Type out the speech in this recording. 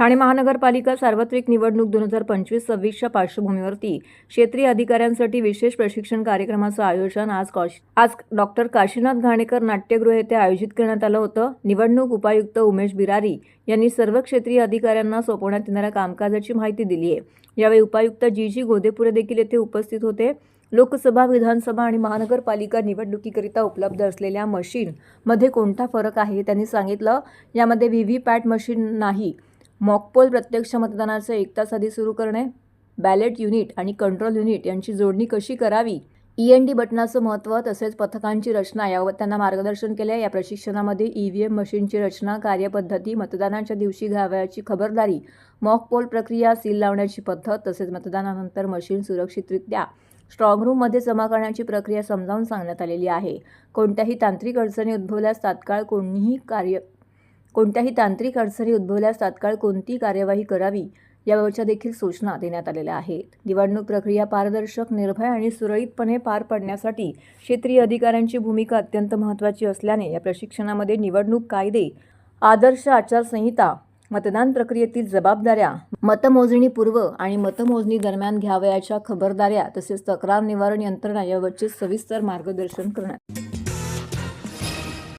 ठाणे महानगरपालिका सार्वत्रिक निवडणूक दोन हजार पंचवीस सव्वीसच्या पार्श्वभूमीवरती क्षेत्रीय अधिकाऱ्यांसाठी विशेष प्रशिक्षण कार्यक्रमाचं आयोजन आज कौश आज डॉक्टर काशीनाथ घाणेकर नाट्यगृह येथे आयोजित करण्यात आलं होतं. निवडणूक उपायुक्त उमेश बिरारी यांनी सर्व क्षेत्रीय अधिकाऱ्यांना सोपवण्यात येणाऱ्या कामकाजाची माहिती दिली आहे. यावेळी उपायुक्त जी जी गोदेपुरे देखील येथे उपस्थित होते. लोकसभा विधानसभा आणि महानगरपालिका निवडणुकीकरिता उपलब्ध असलेल्या मशीनमध्ये कोणता फरक आहे त्यांनी सांगितलं. यामध्ये व्ही व्ही पॅट मशीन नाही मॉकपोल प्रत्यक्ष मतदानाचे एक तास आधी सुरू करणे बॅलेट युनिट आणि कंट्रोल युनिट यांची जोडणी कशी करावी? ई एन डी बटनाचं महत्त्व तसेच पथकांची रचना यावर त्यांना मार्गदर्शन केले. या प्रशिक्षणामध्ये ई व्ही एम मशीनची रचना कार्यपद्धती मतदानाच्या दिवशी घ्यावयाची खबरदारी मॉक पोल प्रक्रिया सील लावण्याची पद्धत तसेच मतदानानंतर मशीन सुरक्षितरित्या स्ट्रॉंगरूममध्ये जमा करण्याची प्रक्रिया समजावून सांगण्यात आलेली आहे. कोणत्याही तांत्रिक अडचणी उद्भवल्यास तात्काळ कोणीही कार्य कोणत्याही तांत्रिक अडचणी उद्भवल्यास तात्काळ कोणती कार्यवाही करावी याबाबतच्या देखील सूचना देण्यात आलेल्या आहेत. निवडणूक प्रक्रिया पारदर्शक निर्भय आणि सुरळीतपणे पार पडण्यासाठी क्षेत्रीय अधिकाऱ्यांची भूमिका अत्यंत महत्त्वाची असल्याने या प्रशिक्षणामध्ये निवडणूक कायदे आदर्श आचारसंहिता मतदान प्रक्रियेतील जबाबदाऱ्या मतमोजणीपूर्व आणि मतमोजणी दरम्यान घ्यावयाच्या खबरदाऱ्या तसेच तक्रार निवारण यंत्रणा याबाबतचे सविस्तर मार्गदर्शन करण्यात